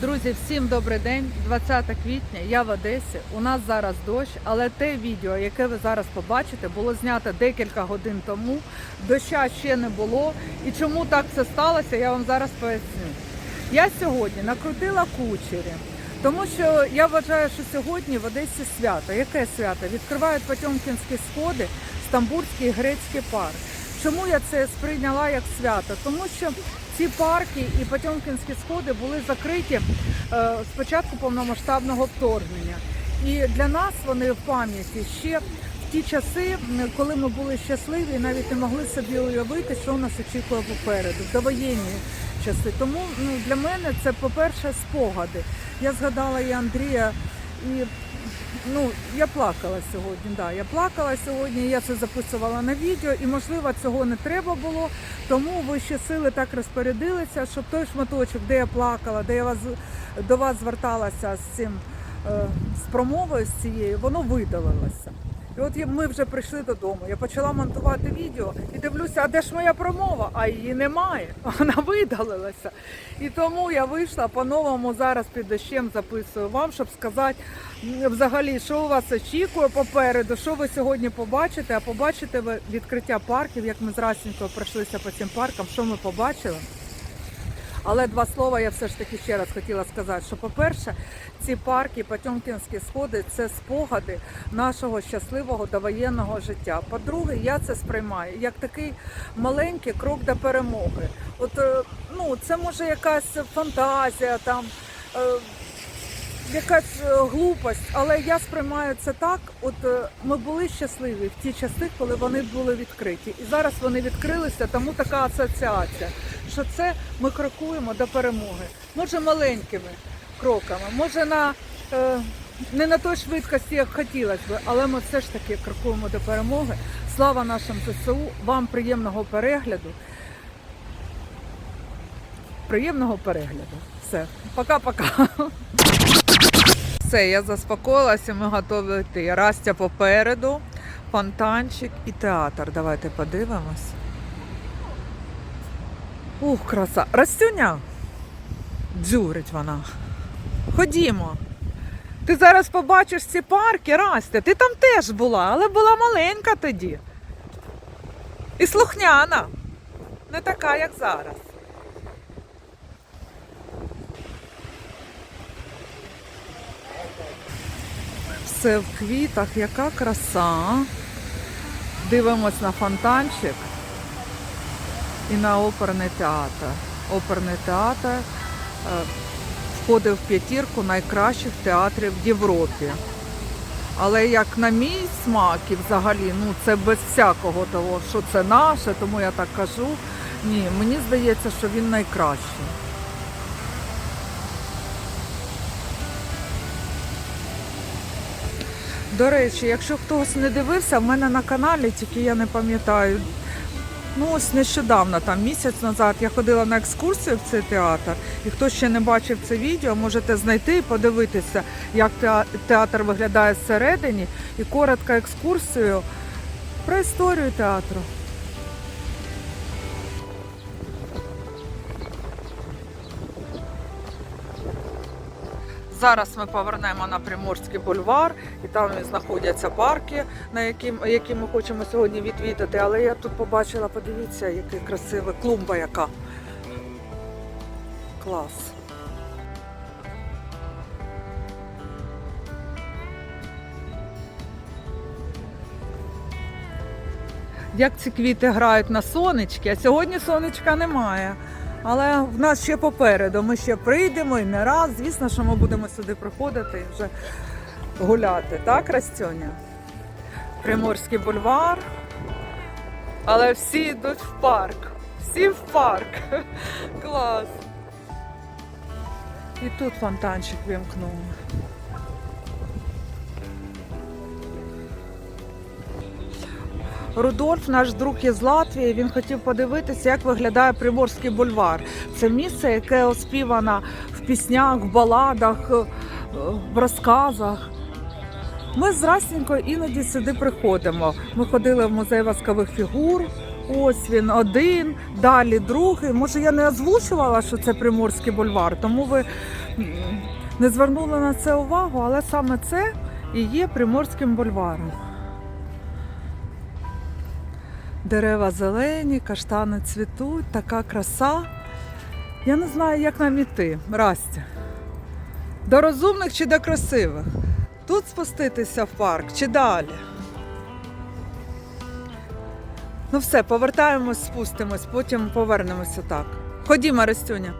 Друзі, всім добрий день. 20 квітня. Я в Одесі. У нас зараз дощ, але те відео, яке ви зараз побачите, було знято декілька годин тому. Доща ще не було. І чому так це сталося, я вам зараз поясню. Я сьогодні накрутила кучері, тому що я вважаю, що сьогодні в Одесі свято. Яке свято? Відкривають Потьомкінські сходи, Стамбульський і грецький парк. Чому я це сприйняла як свято? Тому що ці парки і Потьомкінські сходи були закриті е, з початку повномасштабного вторгнення. І для нас вони в пам'яті ще в ті часи, коли ми були щасливі, і навіть не могли собі уявити, що нас очікує попереду, довоєнні часи. Тому ну, для мене це, по-перше, спогади. Я згадала і Андрія, і ну, я плакала сьогодні. Да, я плакала сьогодні, я це записувала на відео, і можливо цього не треба було. Тому вищі сили так розпорядилися, щоб той шматочок, де я плакала, де я вас до вас зверталася з цим е, з промовою з цією, воно видалилося. І от ми вже прийшли додому. Я почала монтувати відео і дивлюся, а де ж моя промова? А її немає. Вона видалилася. І тому я вийшла по-новому зараз під дощем записую вам, щоб сказати взагалі, що у вас очікує попереду, що ви сьогодні побачите. А побачите ви відкриття парків, як ми з Расінькою пройшлися по цим паркам, що ми побачили. Але два слова я все ж таки ще раз хотіла сказати, що по-перше, ці парки, Потьомкінські сходи це спогади нашого щасливого довоєнного життя. По-друге, я це сприймаю як такий маленький крок до перемоги. От е, ну це може якась фантазія там. Якась е, глупость, але я сприймаю це так. От е, ми були щасливі в ті часи, коли вони були відкриті, і зараз вони відкрилися. Тому така асоціація, що це ми крокуємо до перемоги. Може маленькими кроками, може на е, не на той швидкості, як хотілося би, але ми все ж таки крокуємо до перемоги. Слава нашим ЗСУ, вам приємного перегляду. Приємного перегляду. Все, пока-пока. Все, я заспокоїлася, ми готові йти. Растя попереду, фонтанчик і театр. Давайте подивимось. Ух, краса. Растюня. Дзюрить вона. Ходімо. Ти зараз побачиш ці парки, Растя. Ти там теж була, але була маленька тоді. І слухняна. Не така, як зараз. Все в квітах, яка краса. Дивимось на фонтанчик і на оперний театр. Оперний театр е, входив в п'ятірку найкращих театрів в Європі. Але як на мій смак і взагалі, ну це без всякого того, що це наше, тому я так кажу. Ні, мені здається, що він найкращий. До речі, якщо хтось не дивився, в мене на каналі, тільки я не пам'ятаю. Ну ось нещодавно, там місяць назад, я ходила на екскурсію в цей театр. І хто ще не бачив це відео, можете знайти і подивитися, як театр виглядає зсередині, і коротка екскурсію про історію театру. Зараз ми повернемо на Приморський бульвар, і там знаходяться парки, на які, які ми хочемо сьогодні відвідати. Але я тут побачила, подивіться, який красивий клумба яка. Клас. Як ці квіти грають на сонечки, а сьогодні сонечка немає. Але в нас ще попереду. Ми ще прийдемо і не раз. Звісно, що ми будемо сюди приходити і вже гуляти, так, Растьоня? Приморський бульвар. Але всі йдуть в парк. Всі в парк. Клас. І тут фонтанчик вимкнув. Рудольф, наш друг із Латвії, він хотів подивитися, як виглядає Приморський бульвар. Це місце, яке оспівано в піснях, в баладах, е, в розказах. Ми з Расінькою іноді сюди приходимо. Ми ходили в музей воскових фігур. Ось він один, далі другий. Може, я не озвучувала, що це Приморський бульвар, тому ви не звернули на це увагу, але саме це і є Приморським бульваром. Дерева зелені, каштани цвітуть, така краса. Я не знаю, як нам іти, Растя. До розумних чи до красивих? Тут спуститися в парк чи далі? Ну все, повертаємось, спустимось, потім повернемося так. Ходімо, Рестюня.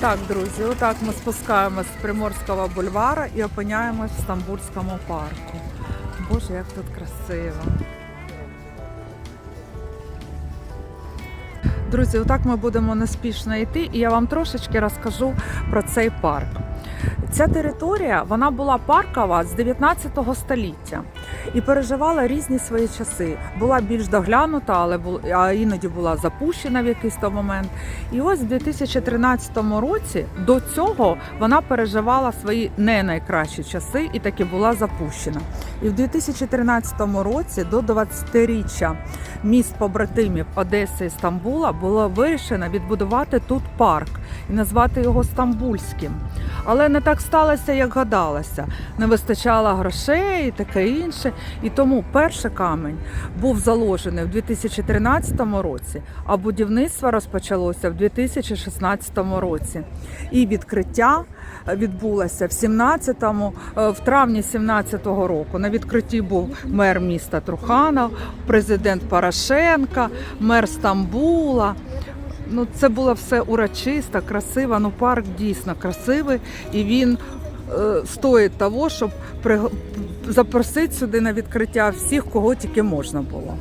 Так, друзі, отак ми спускаємось з Приморського бульвара і опиняємось в Стамбульському парку. Боже, як тут красиво. Друзі, отак ми будемо неспішно йти, і я вам трошечки розкажу про цей парк. Ця територія вона була паркова з 19 століття і переживала різні свої часи. Була більш доглянута, але а іноді була запущена в якийсь то момент. І ось в 2013 році до цього вона переживала свої не найкращі часи і таки була запущена. І в 2013 році до 20-річчя міст побратимів Одеси і Стамбула було вирішено відбудувати тут парк і назвати його Стамбульським. Але не так сталося, як гадалося. Не вистачало грошей і таке інше. І тому перший камень був заложений в 2013 році, а будівництво розпочалося в 2016 році. І відкриття відбулося в 17-му, е, в травні 17-го року. На відкритті був мер міста Труханов, президент Порошенка, мер Стамбула. Ну, це було все урочисто, красиво. Ну, парк дійсно красивий, і він е, стоїть того, щоб при... запросити сюди на відкриття всіх, кого тільки можна було.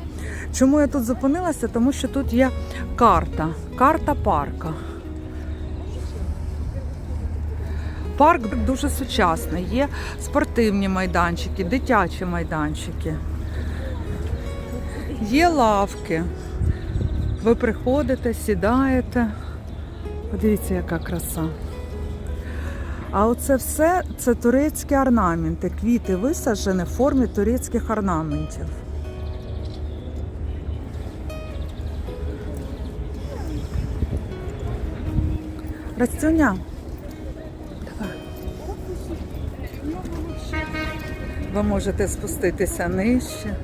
Чому я тут зупинилася? Тому що тут є карта, карта парка. Парк дуже сучасний. Є спортивні майданчики, дитячі майданчики, є лавки. Ви приходите, сідаєте. Подивіться, яка краса. А оце все це турецькі орнаменти. Квіти висаджені в формі турецьких орнаментів. Растюня. Давай. Ви можете спуститися нижче.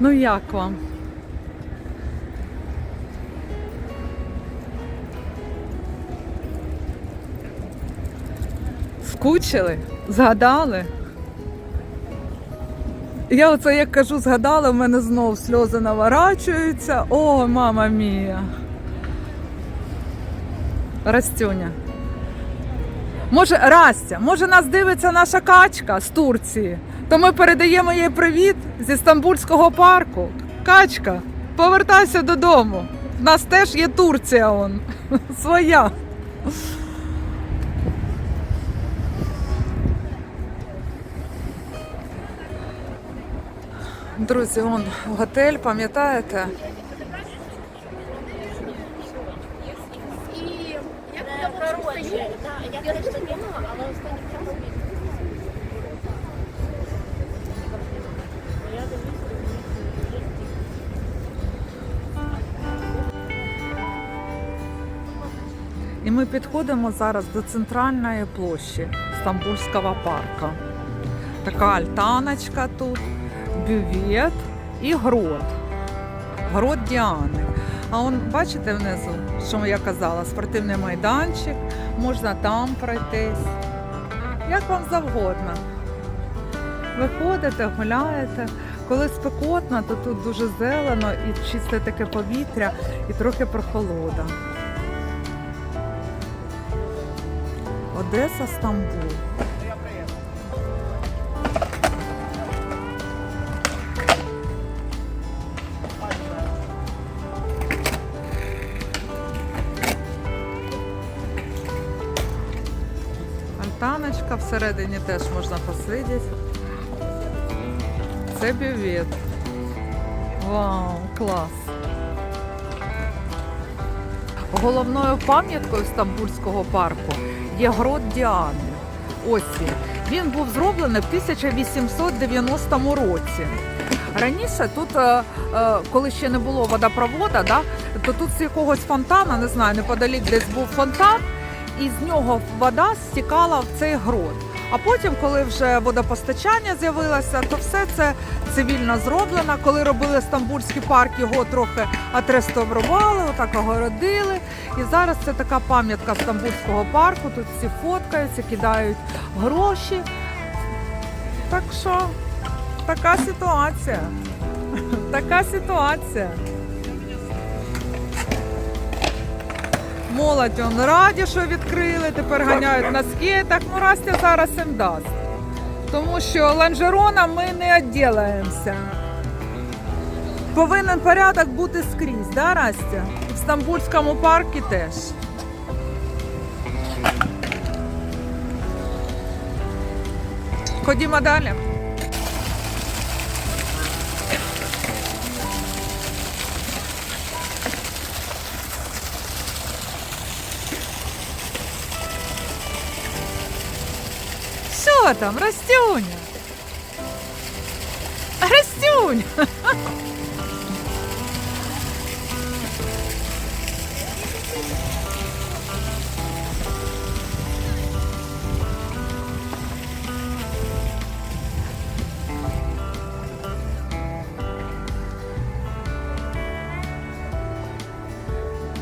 Ну як вам? Скучили? Згадали? Я оце як кажу, згадала, в мене знов сльози наворачуються. О, мама мія. Растюня. Може, Растя, може нас дивиться наша качка з Турції, то ми передаємо їй привіт зі Стамбульського парку. Качка, повертайся додому. В нас теж є Турція он. Своя. Друзі, он готель, пам'ятаєте? Я коротше, да, я але останнім ми підходимо зараз до центральної площі Стамбульського парку. Така альтаночка тут, бювет і грот. Грот Діани. А он, бачите внизу, що я казала, спортивний майданчик, можна там пройтись. Як вам завгодно. Виходите, гуляєте. Коли спекотно, то тут дуже зелено і чисте таке повітря, і трохи прохолода. Одеса, Стамбул. Альтаночка всередині теж можна посидіти. Це бювет. Вау, клас! Головною пам'яткою Стамбульського парку є грот Діани. Ось він. Він був зроблений в 1890 році. Раніше тут, е, е, коли ще не було водопровода, да, то тут з якогось фонтана, не знаю, неподалік десь був фонтан, і з нього вода стікала в цей грот. А потім, коли вже водопостачання з'явилося, то все це цивільно зроблено. Коли робили Стамбульський парк, його трохи отреставрували, отак огородили. І зараз це така пам'ятка Стамбульського парку. Тут всі фоткаються, кидають гроші. Так що така ситуація. Така ситуація. Молодь он раді, що відкрили, тепер ганяють на скейтах. Ну, Растя зараз їм дасть. Тому що ланжероном ми не відділаємося. Повинен порядок бути скрізь, да, Растя? В Стамбульському парку теж. Ходімо далі. Там, Растюня? Растюнь!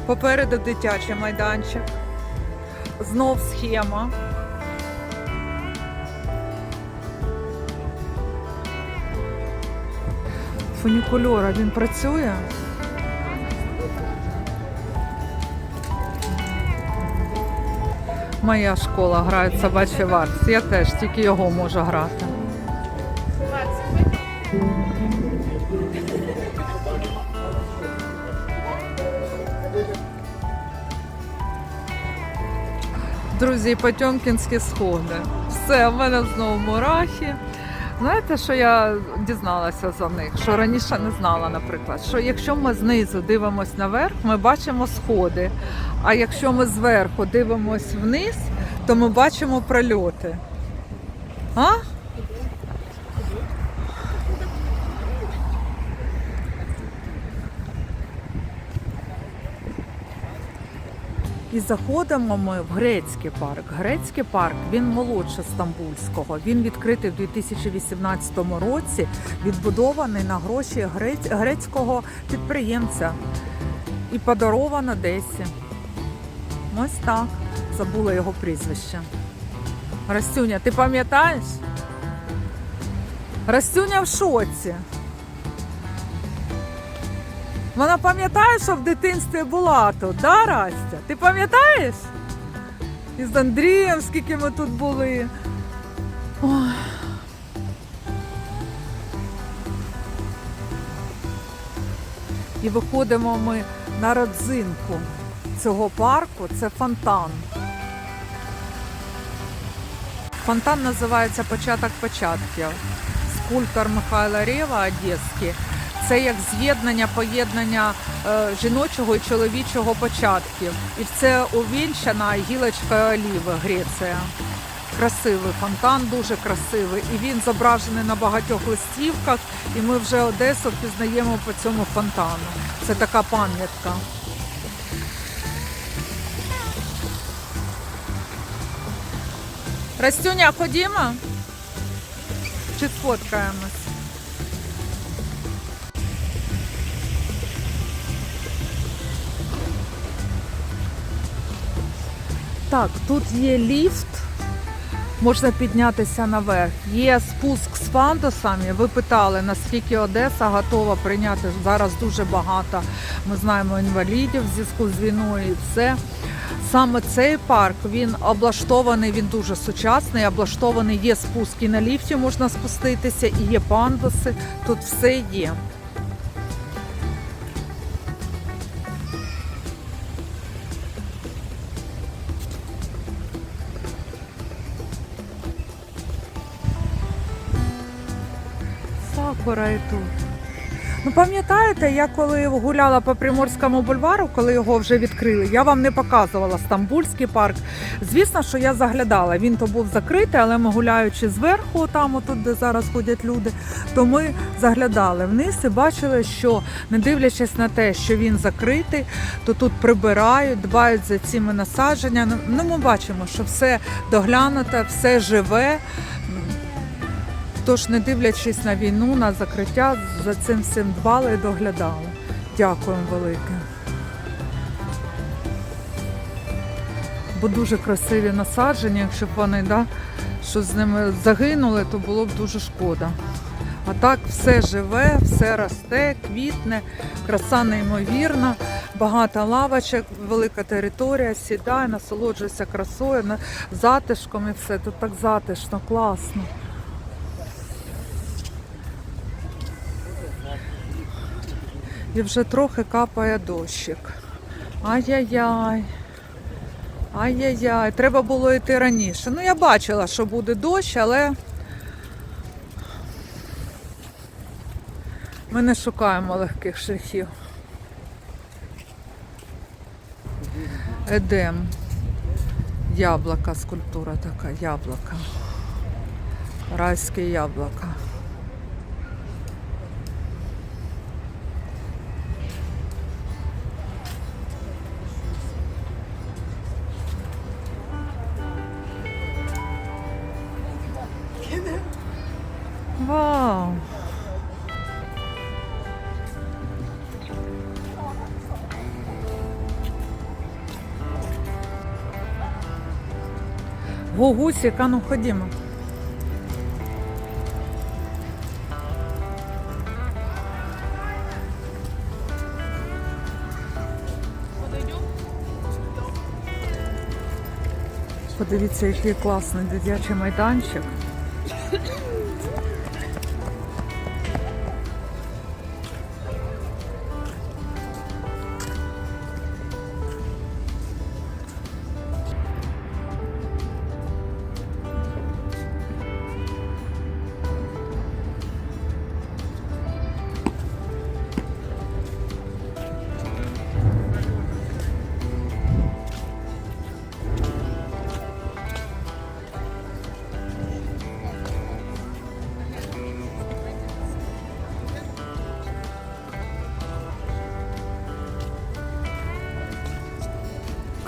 Попереду дитячий майданчик. Знов схема. Фунікульора, він працює. Моя школа грає собачий вальс. Я теж тільки його можу грати. Друзі, Потьомкінські сходи. Все, в мене знову мурахи. Знаєте, що я дізналася за них? Що раніше не знала, наприклад, що якщо ми знизу дивимося наверх, ми бачимо сходи. А якщо ми зверху дивимося вниз, то ми бачимо прольоти. А? І заходимо ми в грецький парк. Грецький парк він молодше Стамбульського. Він відкритий в 2018 році, відбудований на гроші грець- грецького підприємця і подаровано Одесі. Ось так. Забула його прізвище. Растюня, ти пам'ятаєш? Растюня в шоці. Вона пам'ятає, що в дитинстві була тут, да, Растя? Ти пам'ятаєш? І з Андрієм, скільки ми тут були. Ой. І виходимо ми на родзинку цього парку. Це фонтан. Фонтан називається Початок початків. Скульптор Михайла Рева Одеський. Це як з'єднання, поєднання е, жіночого і чоловічого початків. І це увінчана гілочка оліви Греція. Красивий фонтан, дуже красивий. І він зображений на багатьох листівках. І ми вже Одесу впізнаємо по цьому фонтану. Це така пам'ятка. Растюня, ходімо? Чи сфоткаємось? Так, тут є ліфт, можна піднятися наверх. Є спуск з фандусами. Ви питали, наскільки Одеса готова прийняти зараз дуже багато. Ми знаємо інвалідів в зв'язку з війною і все. Саме цей парк він облаштований, він дуже сучасний, облаштований. Є спуски на ліфті, можна спуститися, і є пандуси. Тут все є. І тут. Ну пам'ятаєте, я коли гуляла по Приморському бульвару, коли його вже відкрили, я вам не показувала Стамбульський парк. Звісно, що я заглядала. Він то був закритий, але ми гуляючи зверху, там отут, де зараз ходять люди, то ми заглядали вниз і бачили, що не дивлячись на те, що він закритий, то тут прибирають, дбають за цими насадженнями. Ну, ми бачимо, що все доглянуте, все живе. Тож, не дивлячись на війну, на закриття, за цим всім дбали і доглядали. Дякуємо велике. Бо дуже красиві насадження, якщо б вони да, що з ними загинули, то було б дуже шкода. А так все живе, все росте, квітне, краса неймовірна, багато лавочок, велика територія, сідає, насолоджується красою, затишком і все. Тут так затишно, класно. І вже трохи капає дощик. Ай-яй-яй. Ай-яй-яй. Треба було йти раніше. Ну, я бачила, що буде дощ, але ми не шукаємо легких шляхів. Едем. Яблука, скульптура така, яблука. Райське яблуко. Гугусік, а ну ходімо. Подивіться, який класний дитячий майданчик.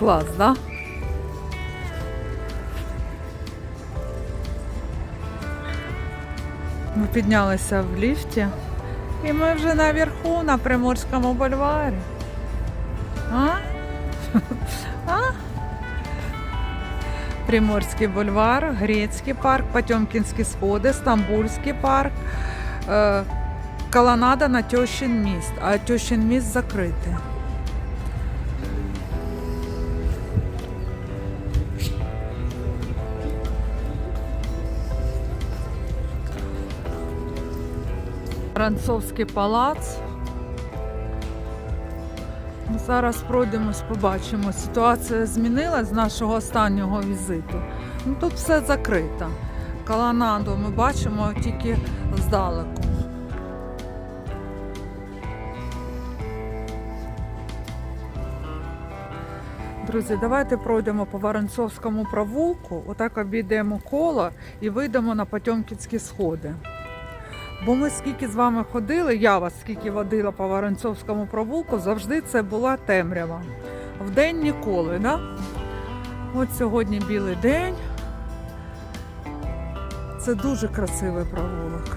Клас, да? Ми піднялися в ліфті і ми вже наверху на Приморському бульварі. А? А? Приморський бульвар, Грецький парк, Потьомкінські сходи, Стамбульський парк, е, колонада на Тьощин міст, а Тьощин міст закритий. Французький палац. Зараз пройдемось, побачимо. Ситуація змінилась з нашого останнього візиту. Ну, тут все закрито. Колонаду ми бачимо тільки здалеку. Друзі, давайте пройдемо по Воронцовському провулку, отак обійдемо коло і вийдемо на Потьомкінські сходи. Бо ми скільки з вами ходили, я вас скільки водила по Воронцовському провулку, завжди це була темрява. Вдень ніколи, да? От сьогодні білий день. Це дуже красивий провулок.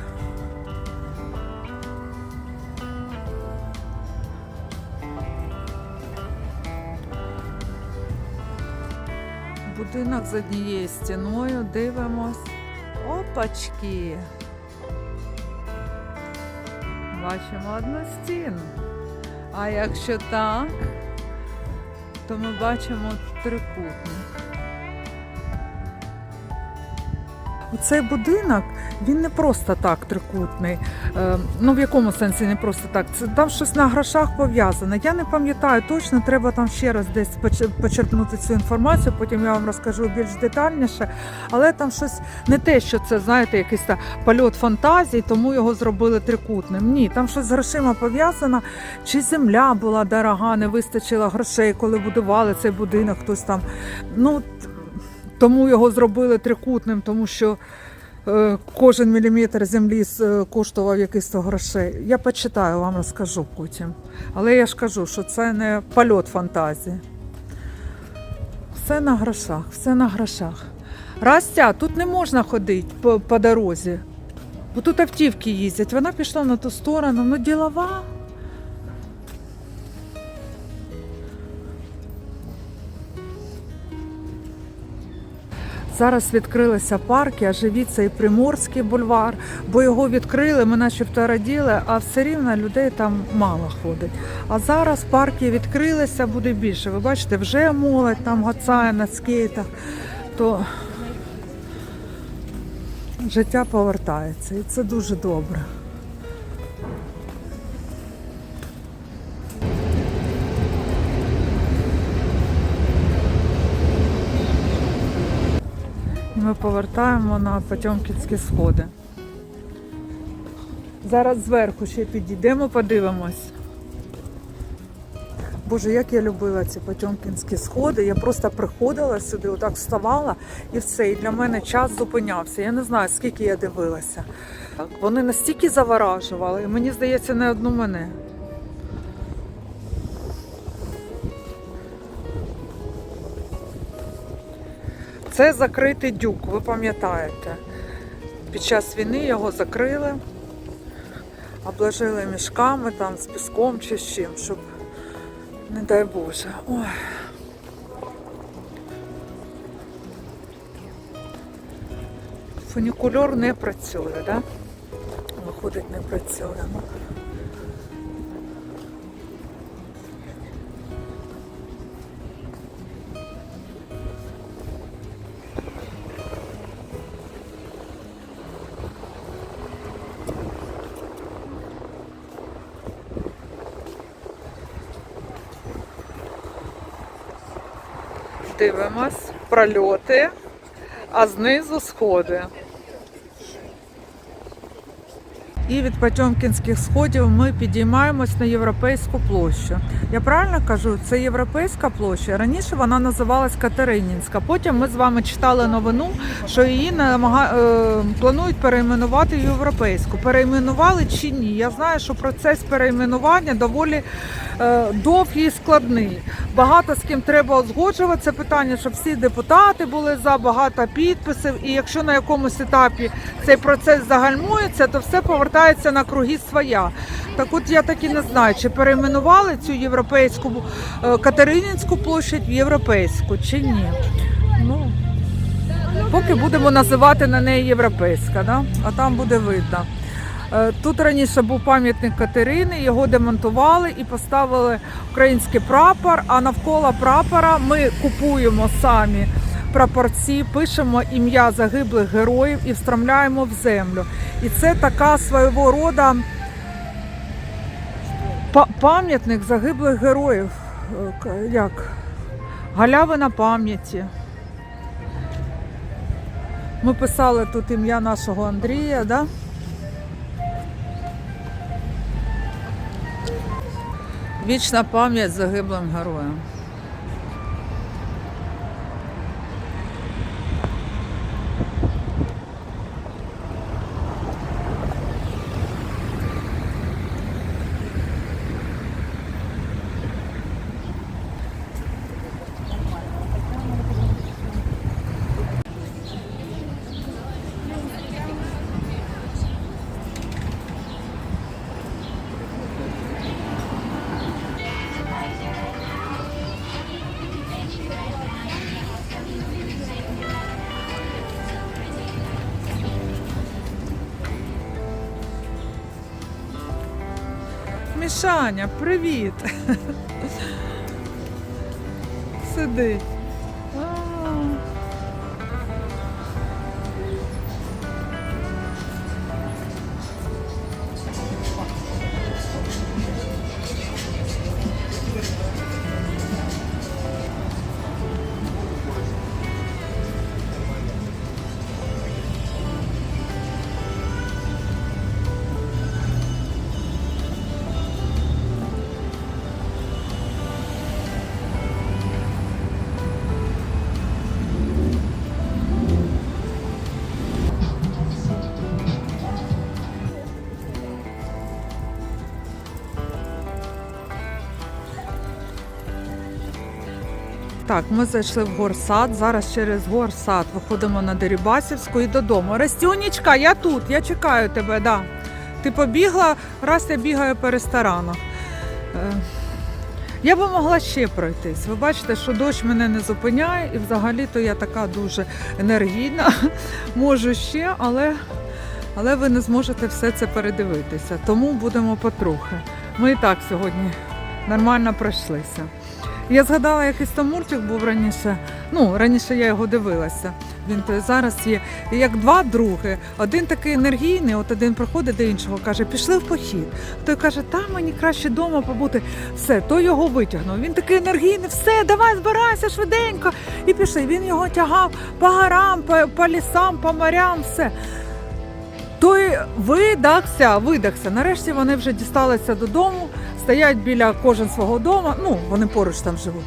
Будинок з однією стіною, дивимось. Опачки! Бачимо одну стіну. А якщо так, то ми бачимо трикутник. Оцей будинок він не просто так трикутний. Е, ну в якому сенсі не просто так. Це там щось на грошах пов'язано. Я не пам'ятаю точно, треба там ще раз десь поч- почерпнути цю інформацію. Потім я вам розкажу більш детальніше. Але там щось не те, що це знаєте, якийсь та польот фантазії, тому його зробили трикутним. Ні, там щось з грошима пов'язано. Чи земля була дорога, не вистачило грошей, коли будували цей будинок, хтось там. Ну, тому його зробили трикутним, тому що е, кожен міліметр землі е, коштував якийсь то грошей. Я почитаю, вам розкажу потім. Але я ж кажу, що це не польот фантазії. Все на грошах, все на грошах. Растя, тут не можна ходити по, по дорозі, бо тут автівки їздять. Вона пішла на ту сторону, ну ділова. Зараз відкрилися парки, а живіться і Приморський бульвар, бо його відкрили, ми начебто раділи, а все рівно людей там мало ходить. А зараз парки відкрилися, буде більше. Ви бачите, вже молодь там гацає на скейтах, то життя повертається, і це дуже добре. Ми повертаємо на Потьомкінські сходи. Зараз зверху ще підійдемо, подивимось. Боже, як я любила ці Потьомкінські сходи. Я просто приходила сюди, отак вставала і все. І для мене час зупинявся. Я не знаю, скільки я дивилася. Вони настільки заворажували, і мені здається, не одну мене. Це закритий дюк, ви пам'ятаєте. Під час війни його закрили, обложили мішками там з піском чи з чим, щоб, не дай Боже. Ой. Фунікульор не працює, да? Виходить, не працює. Дивимось, прольоти, а знизу сходи. І від Потьомкінських сходів ми підіймаємось на європейську площу. Я правильно кажу, це європейська площа. Раніше вона називалась Катеринінська. Потім ми з вами читали новину, що її намага... е, планують перейменувати в європейську. Перейменували чи ні? Я знаю, що процес перейменування доволі довгий і складний. Багато з ким треба узгоджувати це питання, щоб всі депутати були за багато підписів. І якщо на якомусь етапі цей процес загальмується, то все повертається на круги своя. Так от я так і не знаю, чи перейменували цю європейську е, Катеринінську площадь в європейську чи ні. Ну, поки будемо називати на неї європейська, да? а там буде видно. Е, Тут раніше був пам'ятник Катерини, його демонтували і поставили український прапор. А навколо прапора ми купуємо самі прапорці, пишемо ім'я загиблих героїв і встромляємо в землю. І це така свого роду пам'ятник загиблих героїв. Е, Як? Галявина пам'яті. Ми писали тут ім'я нашого Андрія, да? Вічна пам'ять загиблим героям. Мішаня, привіт! Сиди. Так, ми зайшли в горсад. Зараз через горсад виходимо на Дерибасівську і додому. Растюнічка, я тут, я чекаю тебе, да. Ти побігла, раз я бігаю по ресторанах. Е, Я би могла ще пройтись. Ви бачите, що дощ мене не зупиняє, і взагалі-то я така дуже енергійна. Можу ще, але, але ви не зможете все це передивитися. Тому будемо потрохи. Ми і так сьогодні нормально пройшлися. Я згадала, якийсь там мультик був раніше. Ну, раніше я його дивилася. Він то зараз є як два други. Один такий енергійний, от один приходить до іншого, каже, пішли в похід. Той каже, та мені краще вдома побути. Все, той його витягнув. Він такий енергійний, все, давай збирайся швиденько. І пішли. Він його тягав по горам, по, по лісам, по морям, все. Той видахся, видахся. Нарешті вони вже дісталися додому, стоять біля кожен свого дому. Ну, вони поруч там живуть.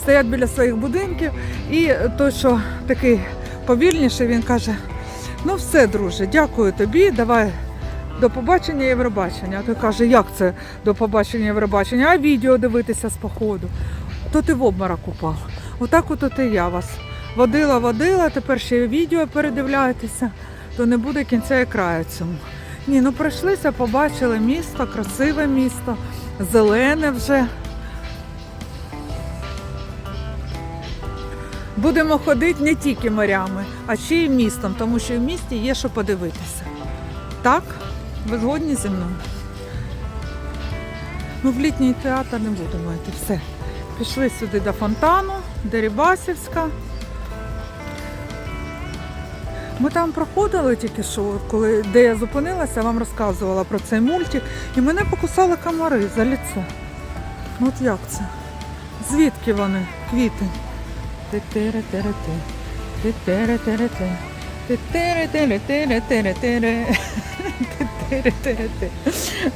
Стоять біля своїх будинків. І той, що такий повільніший, він каже: ну все, друже, дякую тобі, давай. До побачення Євробачення. А той каже, як це до побачення Євробачення? А відео дивитися з походу. То ти в обморок упав. Отак от і я вас водила, водила, тепер ще й відео передивляєтеся, то не буде кінця і краю цьому. Ні, ну пройшлися, побачили місто, красиве місто, зелене вже. Будемо ходити не тільки морями, а ще й містом, тому що в місті є що подивитися. Так? Ви згодні зі мною? Ну, в літній театр не будемо йти. Все. Пішли сюди до фонтану, Дерибасівська. Ми там проходили тільки що, коли, де я зупинилася, вам розказувала про цей мультик, і мене покусали комари за ліце. Ну от як це? Звідки вони? Квіти.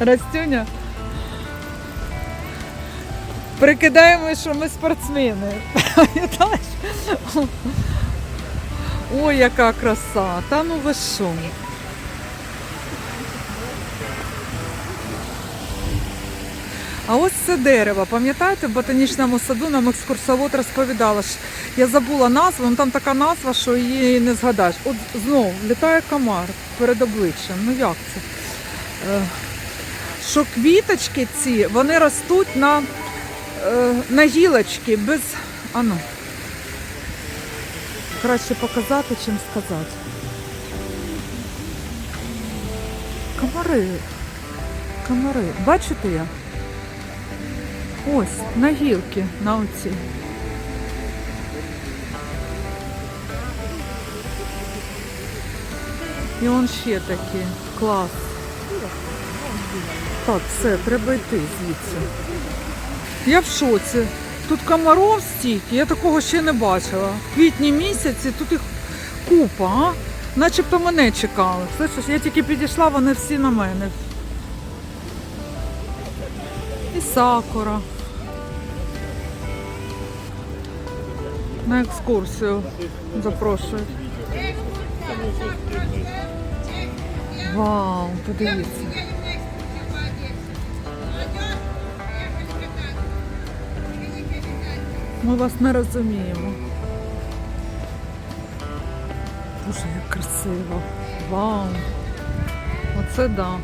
Растюня. Прикидаємо, що ми спортсмени. Пам'ятаєш? Ой, яка краса! Та ну ви що? А ось це дерево. Пам'ятаєте, в ботанічному саду нам екскурсовод розповідала, що я забула назву, ну там така назва, що її не згадаєш. От знову літає комар перед обличчям. Ну як це? Е, Що квіточки ці, вони ростуть на, е, на гілочки без. А ну. Краще показати, чим сказати. Комари. Комари. Бачите я? Ось, на гілки, на оці. І он ще такі. Клас. Так, все, треба йти звідси. Я в шоці. Тут комаров стільки, я такого ще не бачила. В квітні місяці тут їх купа, а? Начебто мене чекали. Слышиш, я тільки підійшла, вони всі на мене. І сакура. На екскурсію запрошують. Вау, подивіться. Ми вас не розуміємо. Дуже як красиво. Вау. Оце да.